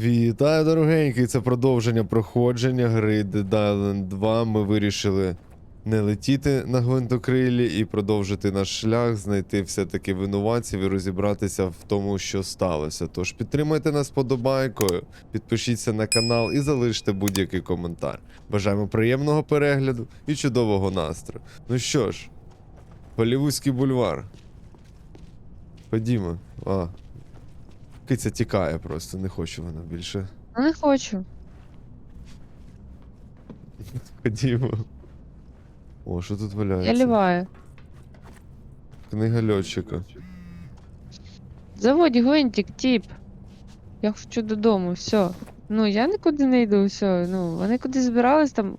Вітаю, дорогенький! Це продовження проходження гри Dead Island 2. Ми вирішили не летіти на гвинтокрилі і продовжити наш шлях, знайти все-таки винуватців і розібратися в тому, що сталося. Тож підтримайте нас подобайкою, підпишіться на канал і залиште будь-який коментар. Бажаємо приємного перегляду і чудового настрою. Ну що ж, Голівудський бульвар. Ходімо. А, Киця тікає просто, не хочу вона більше. Ну, Не хочу. Ходімо. О, що тут валяється? Я ліваю. Книга льотчика. Заводь гвинтик, тіп. Я хочу додому, все. Ну, я нікуди не йду, все. Ну, вони куди збирались там.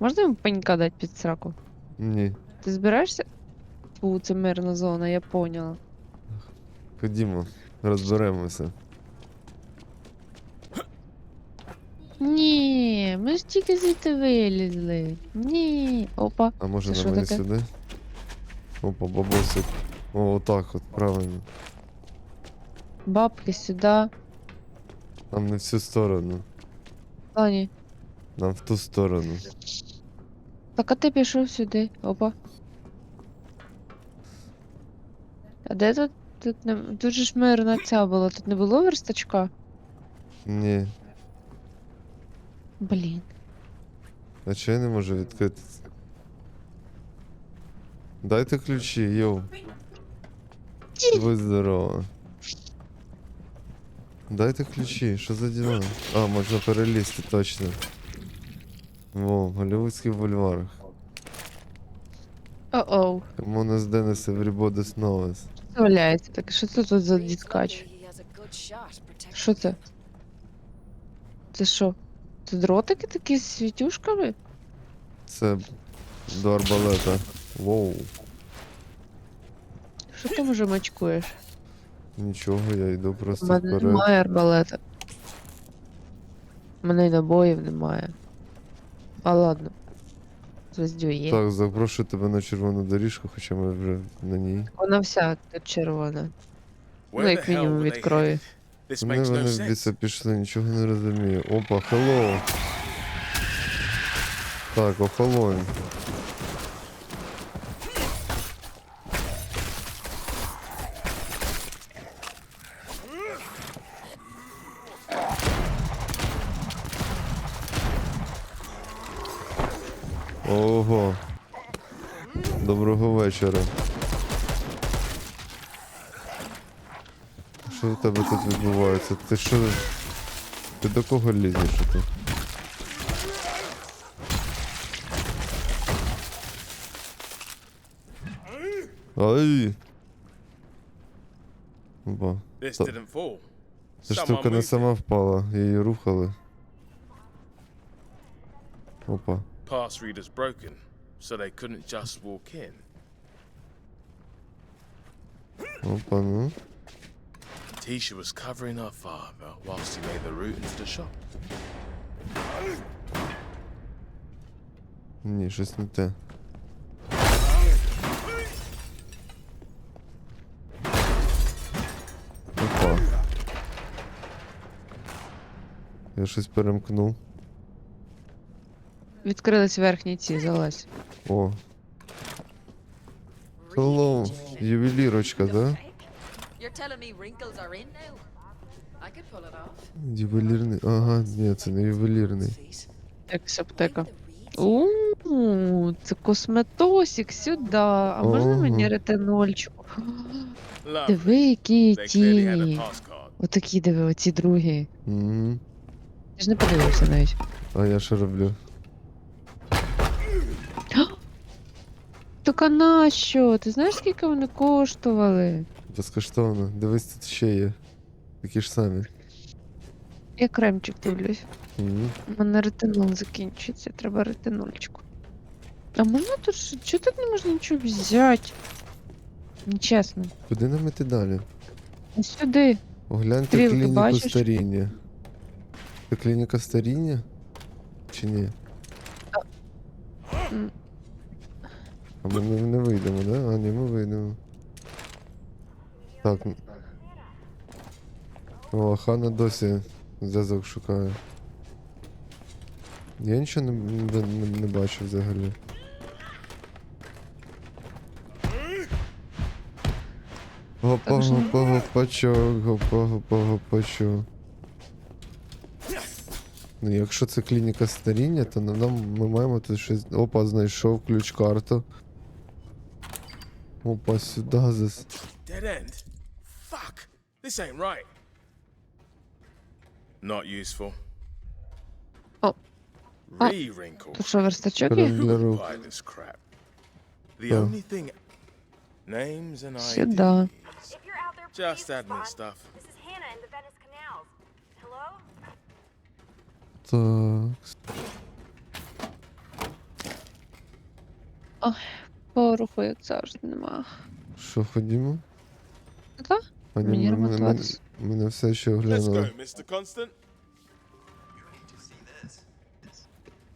Можна їм панька дати під сраку? Ні. Ти збираєшся? Фу, це мирна зона, я поняла. Ходімо, розберемося. Ні, ми ж тільки звідти вилізли. Ні. Опа. А може Це на що мене таке? сюди? Опа, бабосик. О, отак от, правильно. Бабки сюди. Нам не в цю сторону. А, ні. Нам в ту сторону. Так, а ти пішов сюди. Опа. А де тут? Тут, не... тут же ж мирна ця була, тут не було верстачка? Ні. Блін. А чого я не можу відкрити? Дайте ключі, йоу. Будь здорова. Дайте ключі, що за діла? А, можна перелізти, точно. Во, в голівудських бульварах. О-оу. Монес Денес Everybody's Knows. Валяється? Так що це тут за діткач? Що це? Це що? Це дротики такі з світюшками? Це до арбалета. Воу. Що ти вже мачкуєш? Нічого, я йду У просто мене вперед. немає арбалета. У мене й набоїв немає. А ладно. Звездю. Так, запрошую тебе на червону доріжку, хоча ми вже на ній. Вона вся тут червона. Ну, як мінімум від крові. Вони вони в біса пішли, нічого не розумію. Опа, хеллоу. Так, охолонь. Ого. Доброго вечора. Що в тебе тут відбувається? Ти що? Ти до кого лізеш тут? Ай! Опа. Та-. Ця штука не сама впала, її рухали. Опа. it. Pass readers broken, so they couldn't just walk in. Опа, ну. Tisha was covering her father whilst he made the route into the shop. Ні, щось не те. Опа. Я щось перемкнув. Відкрились верхні ці, залазь. О. Hello, ювелірочка, да? You're telling me wrinkles are in now? I could pull it off. Ювелірний. Ага, ні, це не ювелірний. Якась аптека. У, це косметосик сюди. А можна мені Ого. ретинольчику? Lovely. Диви, які They clearly had a тіні. Отакі диви, оці другі. Угу. Ти ж не подивився навіть. А я що роблю? Так а нащо? Ти знаєш, скільки вони коштували? Безкоштовно. Дивись, тут ще є. Такі ж самі. Я кремчик дивлюсь. Угу. У мене ретинол закінчується, треба ретинольчику. А можна тут що? Чого тут не можна нічого взяти? Нечесно. Куди нам іти далі? Ось сюди. Огляньте Стрілки клініку бачиш? старіння. Це клініка старіння? Чи ні? А ми не, не вийдемо, да? А, ні, ми вийдемо. Так. О, Хана досі Зв'язок шукаю. Я нічого не, не, не, не бачу взагалі. Гопа, гопа, гопачок, гопа, гопа, гопачок. Ну, якщо це клініка старіння, то на- нам ми маємо тут щось. Опа, знайшов ключ карту. Опа, сюди зас. Dead end. Fuck. This ain't right. Not useful. Oh. Ah. Re-wrinkle. Тут що, верстачок є? Крем для рук. Buy this crap. The Oh. only thing. Names and IDs. Сюда. If you're out there, Just please admin respond. stuff. This is Hannah in the Venice canals. Hello? Так. Поруху, як завжди, нема. Що, ходімо? Та? А ні, Мені ми- ми- ми- ремонтуватись. Мене все ще Let's оглянули. go, Mr. Constant.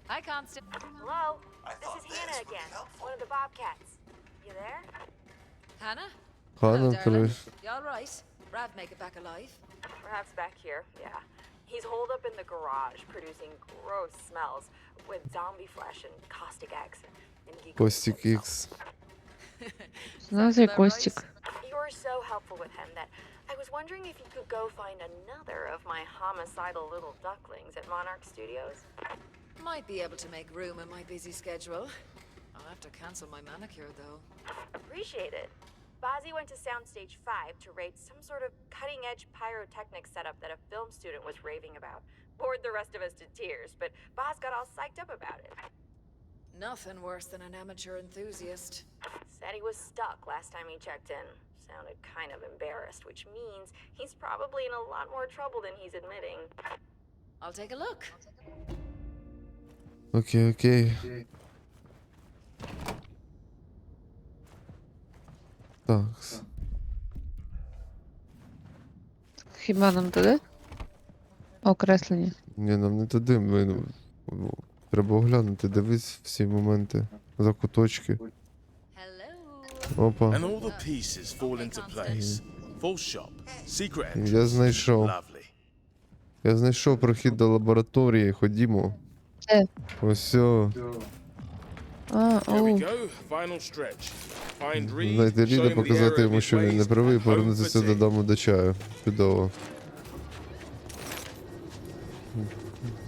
I can't st- Hello? This is Hannah again, one of the Bobcats. You there? Hannah? Хана, Hello, darling. коротше. You all right? Rav make it back alive? Perhaps back here, yeah. He's holed up in the garage, producing gross smells with zombie flesh and caustic X. And he Костік himself. Ікс. Знаєте, about Костік. You were so helpful with him that I was wondering if you could go find another of my homicidal little ducklings at Monarch Studios. Might be able to make room in my busy schedule. I'll have to cancel my manicure though. Appreciate it. Bozzy went to Soundstage 5 to rate some sort of cutting edge pyrotechnic setup that a film student was raving about. Bored the rest of us to tears, but Boz got all psyched up about it. Nothing worse than an amateur enthusiast. Said he was stuck last time he checked in. Sounded kind of embarrassed, which means he's probably in a lot more trouble than he's admitting. I'll take a look. Окей, окей. Так. Хіба нам туди? Окреслення. Ні, нам не туди. Ми... ну, Треба оглянути, дивись всі моменти. Закуточки. Hello. Опа. Я знайшов. Я знайшов прохід до лабораторії, ходімо. Де? Ось. Знайти Ріда, показати йому, що він не правий, і повернутися додому до чаю. Чудово.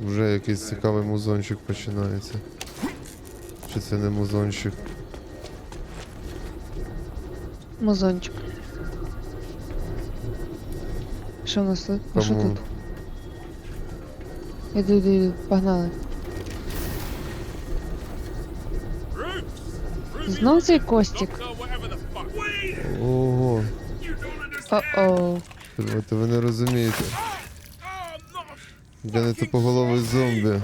Вже якийсь цікавий музончик починається. Чи це не музончик? Музончик. Що у нас тут? А що тут? Іду, іду, іду. Погнали. Знов цей Костік. Ого. От ви не розумієте. Я не тупоголовий зомбі.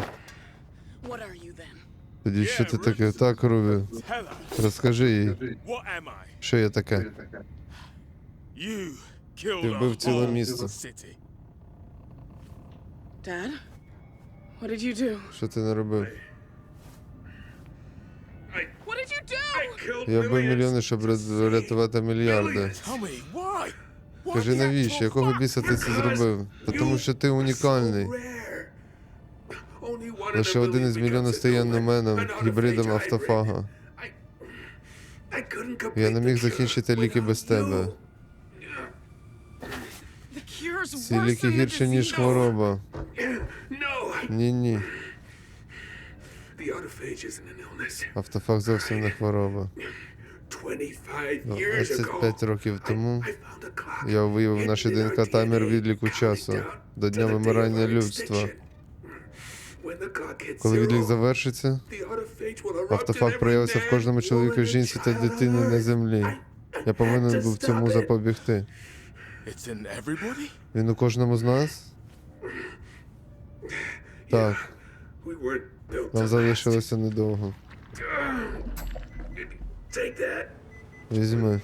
Тоді що ти таке? Так, Рубі. Розкажи їй, що я таке. Ти вбив ціле місто. Dad? What did you do? Що ти не робив? What did you do? Я вбив мільйони, щоб врятувати мільярди. Кажи навіщо? Якого біса ти це зробив? Та Тому що ти унікальний. Лише один із мільйонів стає номеном, гібридом автофага. Я не міг закінчити ліки без тебе. Ці ліки гірше, ніж хвороба. Ні, ні. Автофаг зовсім не хвороба. 25 Ну, 25 років тому I found a clock. я виявив our ДНК таймер відліку часу до дня вимирання людства. Коли відлік завершиться, автофаг проявиться в кожному чоловіку, жінці та дитині на землі. Я повинен був цьому запобігти. It's in everybody? Він у кожному з нас? Так, нам залишилося недовго. Take that, Візьми.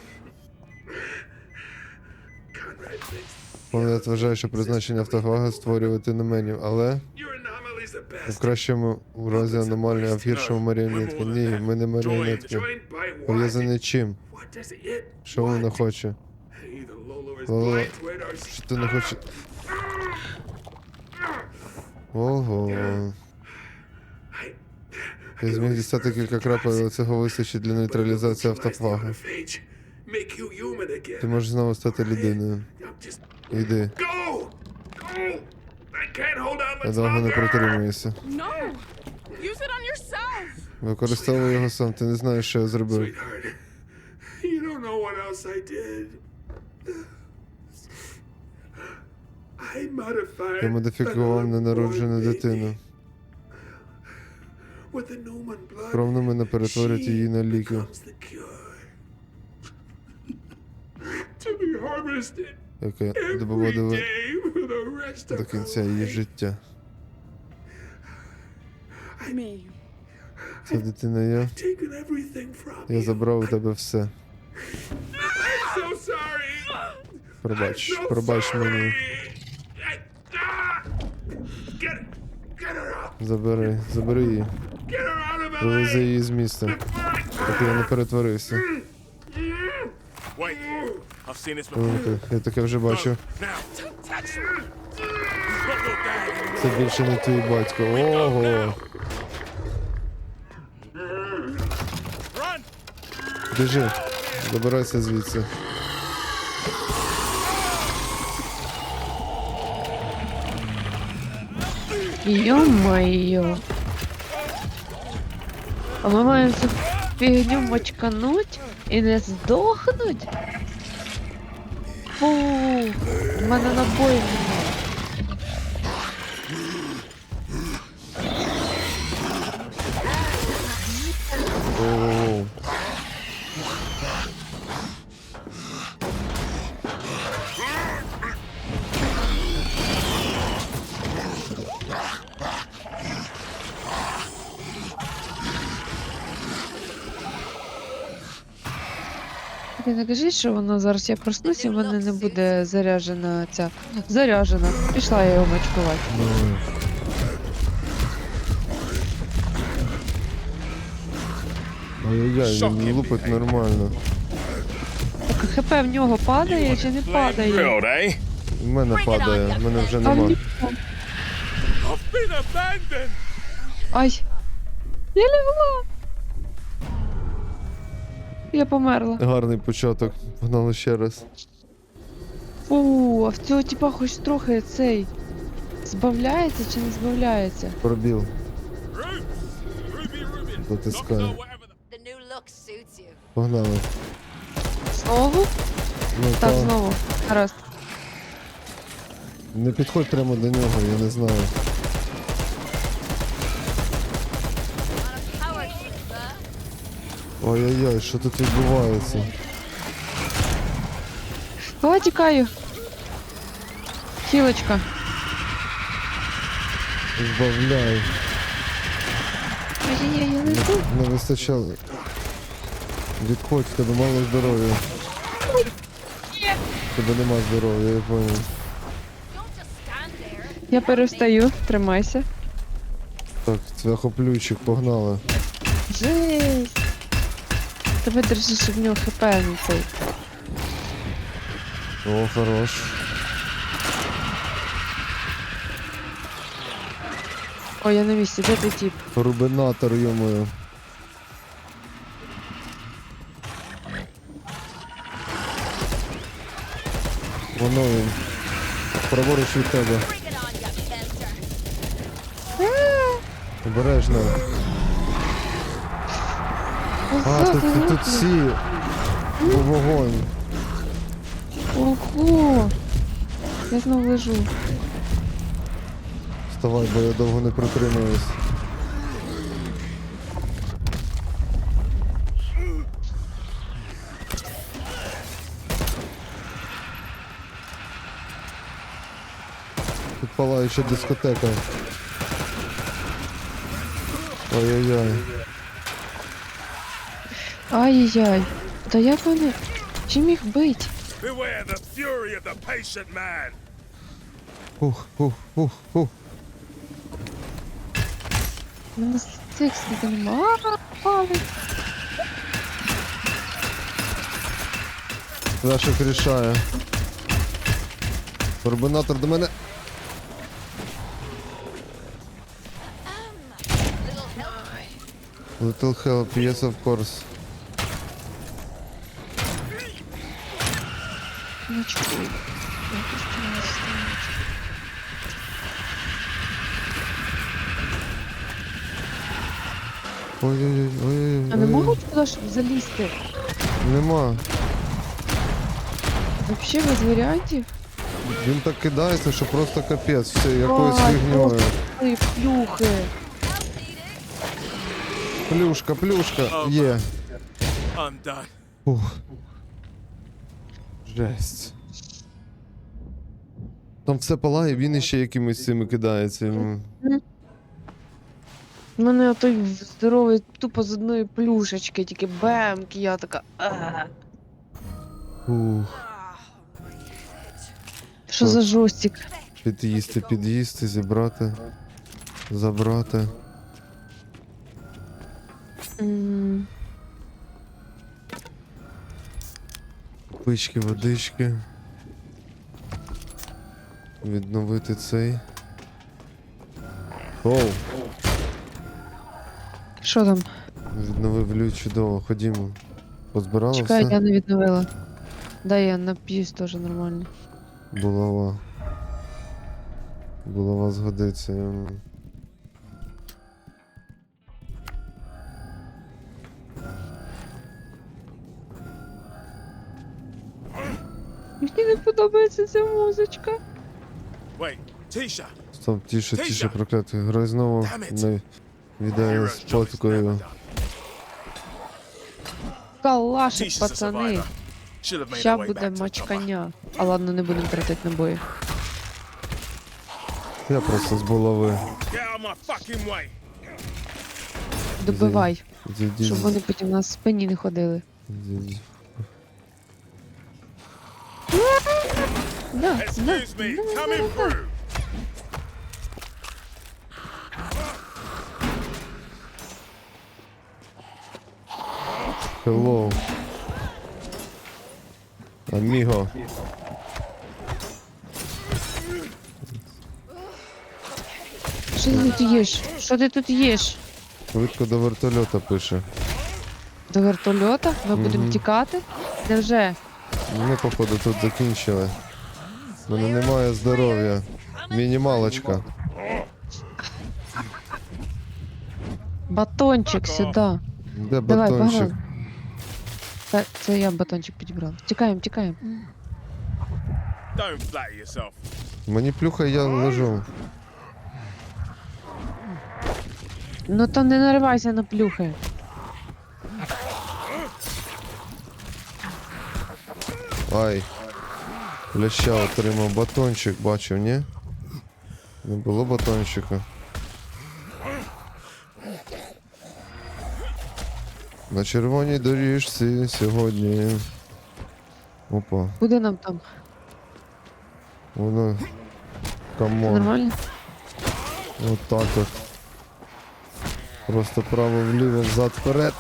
Thinks вважає, що призначення автофага створювати неменів, але в кращому разі аномальні, а в гіршому маріонетки. Ні, ми не маріонетки. Пов'язані чим? Що вона хоче? Лоло, Що ти не хочеш? Ого. Я зміг дістати кілька крапель, але цього вистачить для нейтралізації again. Ти можеш знову стати людиною. Out Я довго не протримуюся. Використовуй його сам, ти не знаєш, що я зробив. Я модифікував ненароджену дитину. Кров на мене перетворить її на ліки, яке of до кінця її життя. Ця дитина я. Я забрав у тебе все. Пробач, пробач мені. ah! Забери, забери її. Get her out of Вивези її з міста, поки я не перетворився. Велике, Я таке вже бачив. Dad. Це більше не твій батько. Ого! Біжи, забирайся звідси. Ё-моё. А ми маємо цю фігню мочкануть і не здохнуть? Фу, в мене набоїв Ти що воно зараз я проснусь і в мене не буде заряджена ця. Заряджена. Пішла я його мочкувати. Ну. Ай-яй-яй, він лупить нормально. Так ХП в нього падає чи не падає? Grilled, eh? Мене падає, в мене вже А нема. нього- I've been abandoned. Ай! Я лягла! Я померла. Гарний початок. Погнали ще раз. Фу, а в цього типа хоч трохи цей. Збавляється чи не збавляється? Пробіл. Дотискаю. Погнали. Знову? Ну Так, та, знову. Гаразд. не підходь прямо до нього, я не знаю. Ой-ой-ой, що тут відбувається? О, тікаю. Хілочка. Збавляй. Ай-яй-яй, я лету. Не вистачало. Відходь, в тебе мало здоров'я. В Тебе нема здоров'я, я понял. Я перестаю, тримайся. Так, цвяхоплющик, погнали. Жесть. Давай держи, щоб в нього хп не цей. О, хорош. О, я на місці, де ти тіп? Рубинатор, йомою. Воно він. Праворуч від тебе. Обережно. А, тут, тут, тут всі. Во- Вогонь. Ого! Я знову лежу. Вставай, бо я довго не протримаюсь. Тут палаюча дискотека. Ой-ой-ой. Ай-яй-яй. Та як вони? Чим міг бить? Ух, ух, ух, ух. У нас цих скільки нема палить. Наших рішає. Турбинатор до мене. Little help, yes of course. Ну чого? Якось ти не ставиш. Ой-ой-ой, ой-ой-ой. А не ой-ой. можуть туди ж залізти? Нема. Вообще без варіантів? Він так кидається, що просто капець, все, якоюсь Ай, фігньою. Ой, плюхи. Плюшка, плюшка. Є. I'm done. Ух. Жесть. Там все палає, він іще якимись цими кидається. У мене отой здоровий тупо з одної плюшечки, тільки бемки, я така. «А». Ух. Що за жостик? Під'їсти, під'їсти, зібрати. Забрати. М, Пички, водички. Відновити цей. Оу, Що там? відновив лють чудово. Ходімо. Позбирала Чекай, все? я не відновила. Да, я нап'юсь теж нормально. Булава. Булава згодиться. м. Мені не подобається ця музичка. Стоп, тише, тише, проклятий. Грай знову не віддає done. Калашик, пацани. Ща буде мачкання. А ладно, не будемо тратити набої. Я просто з way. Добивай, щоб вони потім на спині не ходили. Да, да. Excuse me, coming through. Hello. Аміго. Що ти тут їш? Що ти тут їш? Швидко до вертольота пише. До вертольота? Ми будемо тікати? Невже? Ми, походу, тут закінчили. У мене немає здоров'я. Мінімалочка. Батончик сюди. Де Давай, батончик? погнали. Та, це я батончик підібрав. Тікаємо, тікаємо. Don't flatter yourself. Мені плюхай, я лежу. Ну то не наривайся на плюхи. Ай. Ляща отримав батончик, бачив, ні? Не було батончика. На червоній доріжці сьогодні. Опа, Куди нам там? воно. Камон. нормально? От так от. Просто право вліво, взад вперед.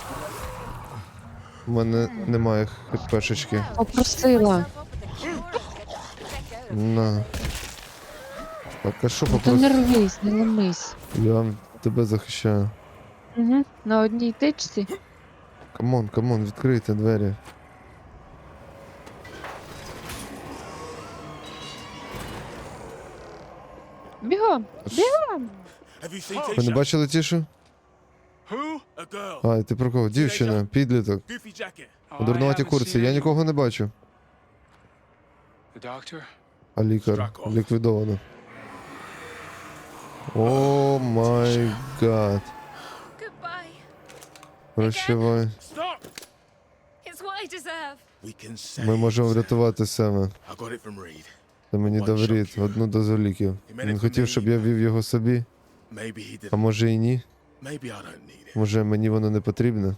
У мене немає хпшечки. Попросила. На. Так, а що Ну не попросив? рвись, не ламись. Я тебе захищаю. Угу. На одній тичці. Камон, камон, відкрийте двері. Бігом, бігом. Have you seen Ви не Tisha? бачили тішу? Who? A girl. Ай, ти про кого? Дівчина, підліток. Goofy jacket. Дурнуваті курці. Я нікого не бачу. The doctor? А лікар ліквідовано. О май гад. Прощавай. Ми можемо врятувати Reed. Та мені довіріть одну дозу ліків. Він хотів, щоб я вів його собі, а може і ні. Може мені воно не потрібне.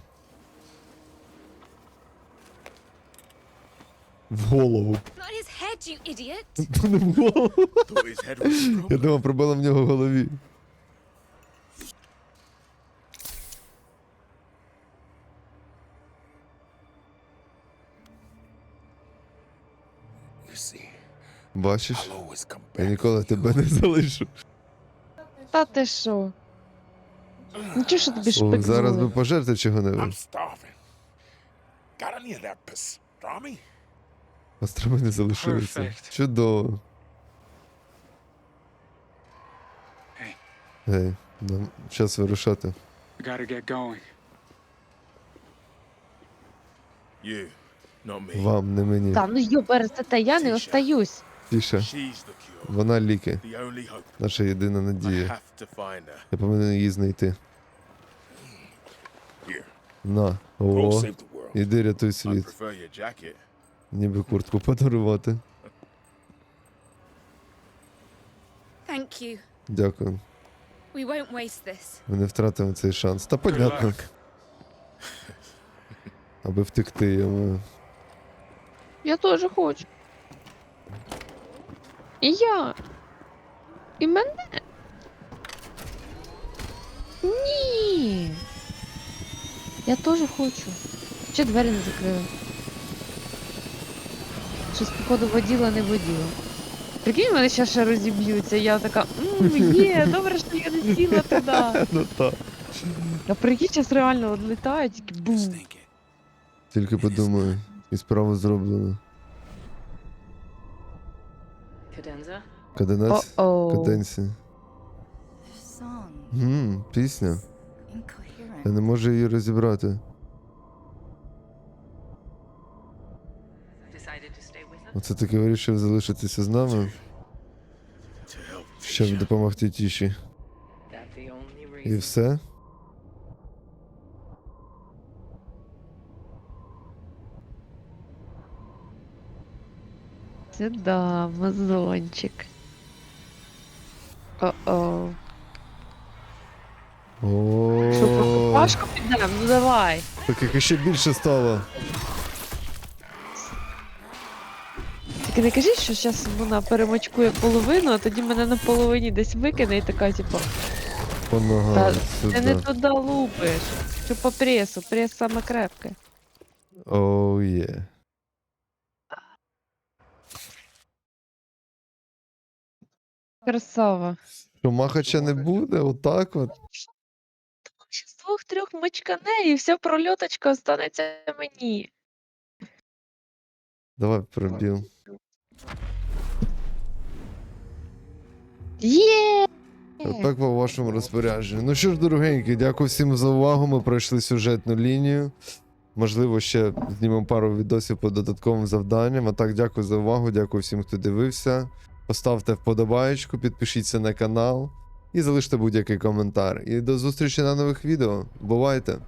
В голову. Head, you idiot. Не голову. Я думав, пробила в нього в голові. Бачиш? I'll always come Я ніколи тебе не залишу. Та ти що? Ну чого що тобі О, шпик зараз би зули? пожерти чого-небудь. starving. Got that pastrami? Остроми не залишилися. Perfect. Чудово. Hey, Гей, нам час вирушати. we gotta get going. You, not me. Вам, не мені. Та ну йо, перестате, я не остаюсь. Тише. She's the cure, Вона ліки. the only hope. Наша єдина I надія. have to find her. Я повинен її знайти. Here, На. О, save the world. іди рятуй I світ. prefer your jacket. Ніби куртку подарувати. Thank you. Дякую. We won't waste this. Ми не втратимо цей шанс. Та понятно. Аби втекти йому. Я теж хочу. І я. І мене. Ні. Я теж хочу. Чи двері не закрили? Щось, походу, воділа, не воділа. Прикинь, мене ще ще розіб'ються. Я така, мм, є, добре, що я не сіла туди. Ну так. А прикинь, зараз реально відлітають, такі бум. Тільки подумаю. І справа зроблена. Cadenza? Каденець? О-оу. The пісня. Я не можу її розібрати. Оце таки вирішив залишитися з нами, щоб допомогти тіші. І все? Сюда, мазончик. О-о. Що, просто пашку підемо? Ну давай. так як ще більше стало. Тільки не кажіть, що зараз вона перемочкує половину, а тоді мене на половині десь викине і така, типу, По ногам Та ти не сюди. туди лупиш. Що по пресу, прес саме крепке. Оу є. Красава. Що махача не буде, отак от. З двох-трьох мочкане і вся прольоточка останеться мені. Давай пробіл. Є! Так по вашому розпорядженню. Ну що ж, дорогенькі, дякую всім за увагу. Ми пройшли сюжетну лінію. Можливо, ще знімемо пару відосів по додатковим завданням. А так, дякую за увагу, дякую всім, хто дивився. Поставте вподобаєчку, підпишіться на канал і залиште будь-який коментар. І до зустрічі на нових відео. Бувайте!